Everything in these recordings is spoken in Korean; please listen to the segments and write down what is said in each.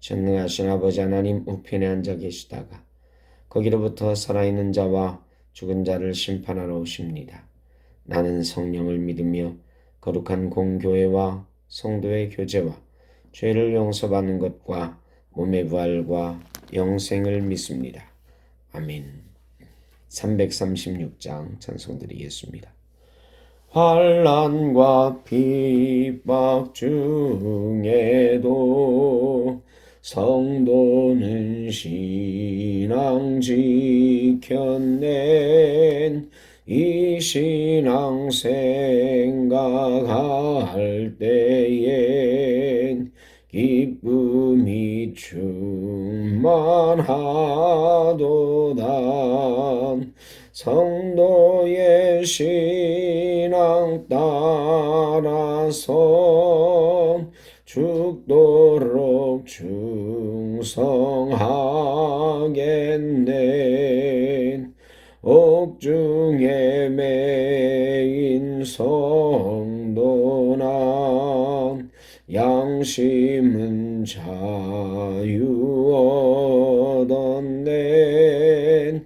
전능하신 아버지 하나님 우편에 앉아 계시다가 거기로부터 살아있는 자와 죽은 자를 심판하러 오십니다. 나는 성령을 믿으며 거룩한 공교회와 성도의 교제와 죄를 용서받는 것과 몸의 부활과 영생을 믿습니다. 아멘. 336장 찬송드리겠습니다. 환란과 핍박 중에도 성도는 신앙 지켰네. 이 신앙 생각할 때엔 기쁨이 충만하도다. 성도의 신앙 따라서 죽도록 충성하겠네. 옥중에 매인 성도나 양심은 자유 얻었네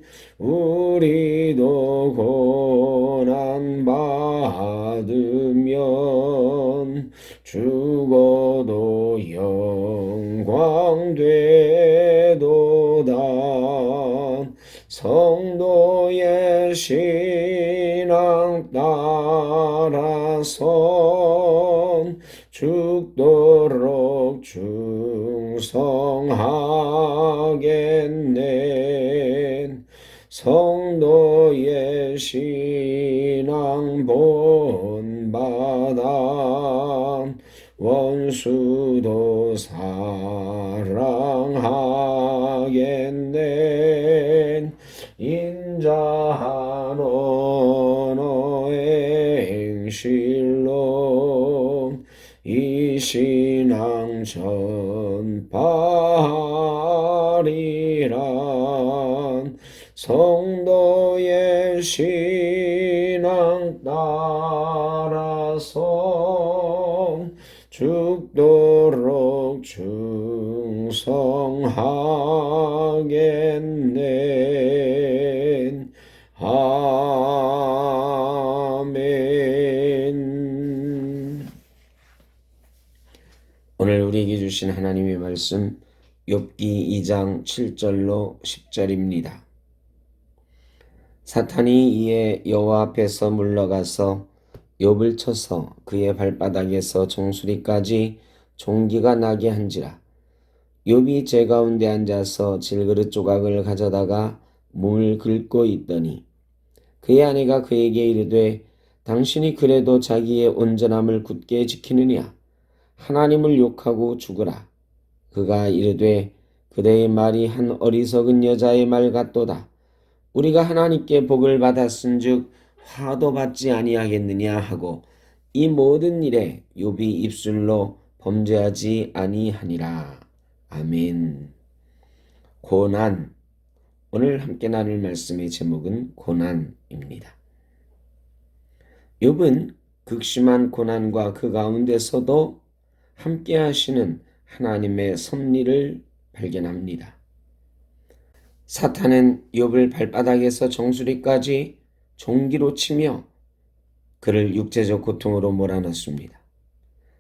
신앙 따라서 죽도록 충성하겠네. 성도의 신앙 본받아 원수도 사랑하겠네. 인자한 행실로 이 신앙 전파리란 성도의 신앙 따라서 죽도록 충성하겠 오늘 우리에게 주신 하나님의 말씀 욥기 2장 7절로 10절입니다. 사탄이 이에 여호와 앞에서 물러가서 욥을 쳐서 그의 발바닥에서 정수리까지 종기가 나게 한지라 욥이 제 가운데 앉아서 질그릇 조각을 가져다가 몸을 긁고 있더니 그의 아내가 그에게 이르되 당신이 그래도 자기의 온전함을 굳게 지키느냐 하나님을 욕하고 죽으라 그가 이르되 그대의 말이 한 어리석은 여자의 말 같도다 우리가 하나님께 복을 받았은즉 화도 받지 아니하겠느냐 하고 이 모든 일에 욥이 입술로 범죄하지 아니하니라. 아멘. 고난. 오늘 함께 나눌 말씀의 제목은 고난입니다. 욥은 극심한 고난과 그 가운데서도 함께 하시는 하나님의 섭리를 발견합니다. 사탄은 욥을 발바닥에서 정수리까지 종기로 치며 그를 육체적 고통으로 몰아넣습니다.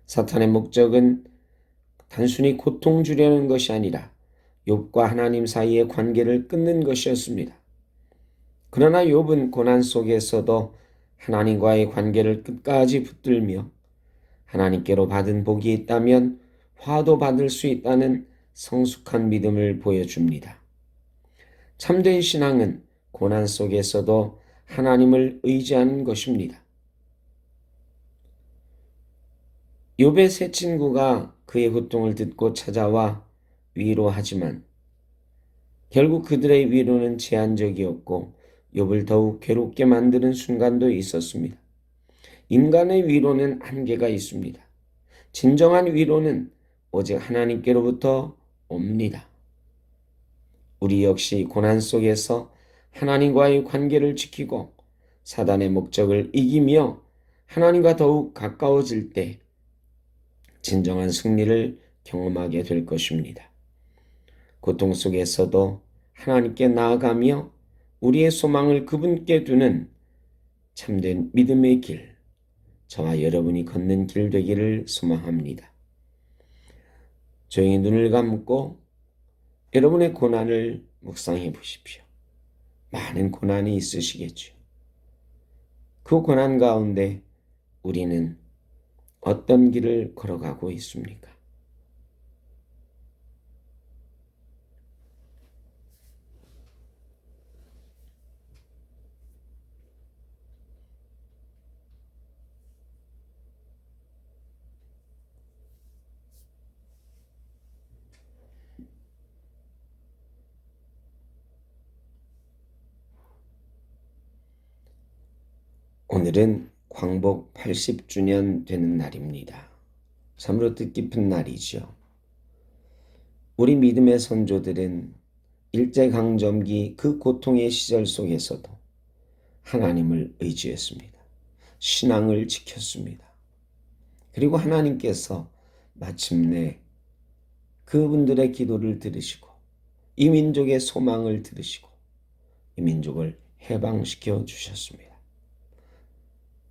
사탄의 목적은 단순히 고통 주려는 것이 아니라 욥과 하나님 사이의 관계를 끊는 것이었습니다. 그러나 욥은 고난 속에서도 하나님과의 관계를 끝까지 붙들며 하나님께로 받은 복이 있다면 화도 받을 수 있다는 성숙한 믿음을 보여줍니다. 참된 신앙은 고난 속에서도 하나님을 의지하는 것입니다. 욥의 세 친구가 그의 고통을 듣고 찾아와 위로하지만 결국 그들의 위로는 제한적이었고 욥을 더욱 괴롭게 만드는 순간도 있었습니다. 인간의 위로는 한계가 있습니다. 진정한 위로는 오직 하나님께로부터 옵니다. 우리 역시 고난 속에서 하나님과의 관계를 지키고 사단의 목적을 이기며 하나님과 더욱 가까워질 때 진정한 승리를 경험하게 될 것입니다. 고통 속에서도 하나님께 나아가며 우리의 소망을 그분께 두는 참된 믿음의 길, 저와 여러분이 걷는 길 되기를 소망합니다. 조용히 눈을 감고 여러분의 고난을 묵상해 보십시오. 많은 고난이 있으시겠죠. 그 고난 가운데 우리는 어떤 길을 걸어가고 있습니까? 오늘은 광복 80주년 되는 날입니다. 참으로 뜻깊은 날이죠. 우리 믿음의 선조들은 일제강점기 그 고통의 시절 속에서도 하나님을 의지했습니다. 신앙을 지켰습니다. 그리고 하나님께서 마침내 그분들의 기도를 들으시고 이 민족의 소망을 들으시고 이 민족을 해방시켜 주셨습니다.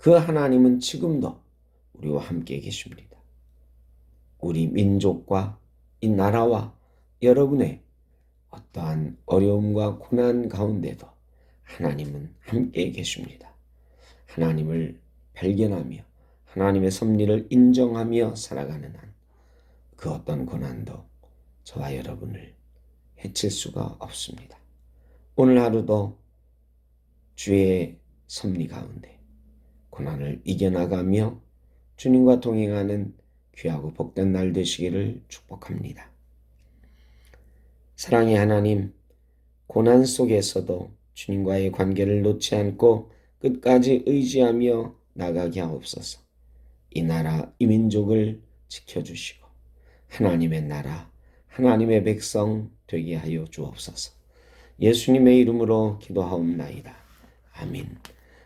그 하나님은 지금도 우리와 함께 계십니다. 우리 민족과 이 나라와 여러분의 어떠한 어려움과 고난 가운데도 하나님은 함께 계십니다. 하나님을 발견하며 하나님의 섭리를 인정하며 살아가는 한 그 어떤 고난도 저와 여러분을 해칠 수가 없습니다. 오늘 하루도 주의 섭리 가운데 고난을 이겨나가며 주님과 동행하는 귀하고 복된 날 되시기를 축복합니다. 사랑의 하나님, 고난 속에서도 주님과의 관계를 놓지 않고 끝까지 의지하며 나가게 하옵소서. 이 나라, 이 민족을 지켜주시고 하나님의 나라, 하나님의 백성 되게 하여 주옵소서. 예수님의 이름으로 기도하옵나이다. 아멘.